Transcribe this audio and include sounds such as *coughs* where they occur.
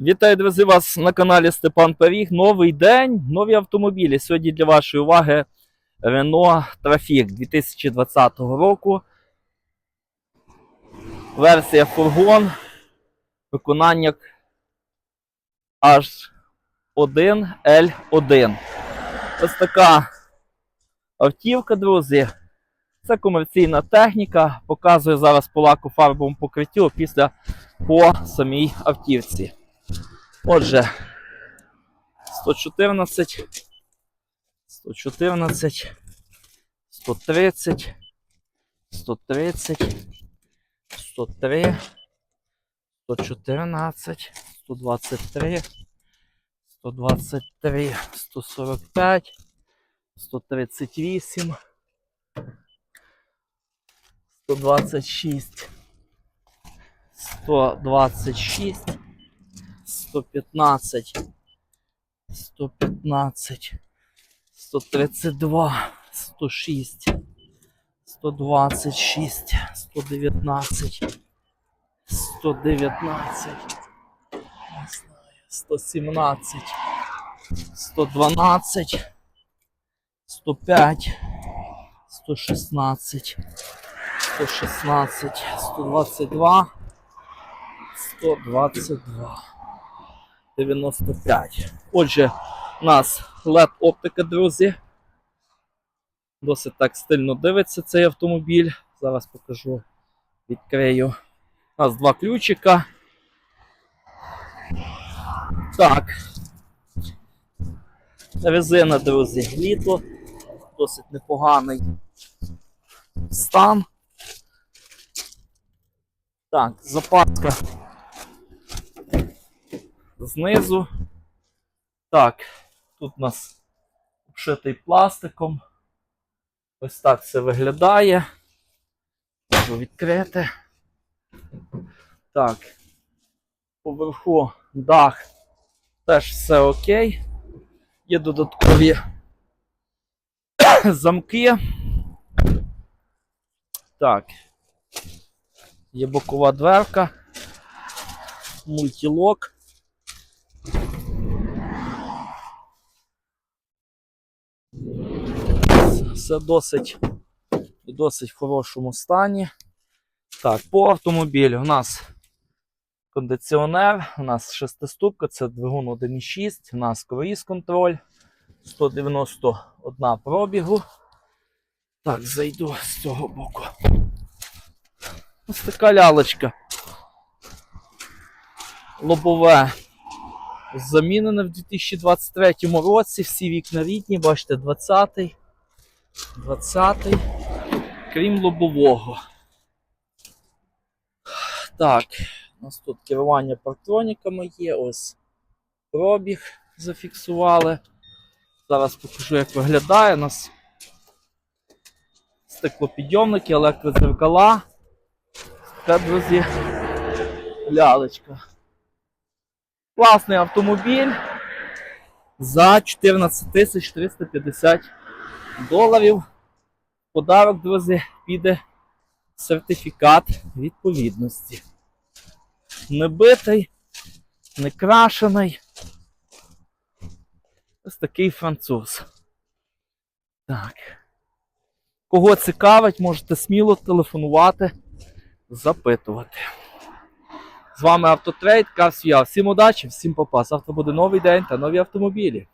Вітаю, друзі, вас на каналі Степан Пиріг. Новий день, нові автомобілі. Сьогодні для вашої уваги Renault Trafic 2020 року. Версія фургон. Виконання H1L1. Ось така автівка, друзі. Це комерційна техніка. Показую зараз по лаку фарбовому покриттю після по самій автівці. Отже, 114, 114, 130, 130, 103, 114, 123, 123, 145, 138, 126, 126, 115, 115, 132, 106, 126, 119, 119, не знаю, 117, 112, 105, 116, 116, 122, 122. 95. Отже, у нас LED оптика, друзі. Досить так стильно дивиться цей автомобіль. Зараз покажу, відкрию. У нас два ключика. Так. Резина, друзі, літо. Досить непоганий стан. Так, запаска знизу. Так, тут у нас обшитий пластиком. Ось так це виглядає. Можу відкрити. Так. Поверху дах теж все окей. Є додаткові *coughs* замки. Так. Є бокова дверка. Мультілок. Досить, досить в хорошому стані. Так, по автомобілю у нас кондиціонер, у нас шестиступка, це двигун 1.6, у нас круїз контроль, 191 пробігу. Так, зайду з цього боку. Ось така лялочка. Лобове замінене в 2023 році. Всі вікна рідні, бачите, 20-й. 20-й, крім лобового. Так, у нас тут керування партроніками є, ось пробіг зафіксували. Зараз покажу, як виглядає. У нас стеклопідйомники, електродзеркала. Така, друзі, лялечка. Класний автомобіль за 14 350 доларів. Подарок, друзі, піде сертифікат відповідності. Не битий, не крашений. Ось такий француз. Так. Кого цікавить, можете сміло телефонувати, запитувати. З вами Автотрейд, Карсвіал. Всім удачі, всім попас. Завтра буде новий день та нові автомобілі.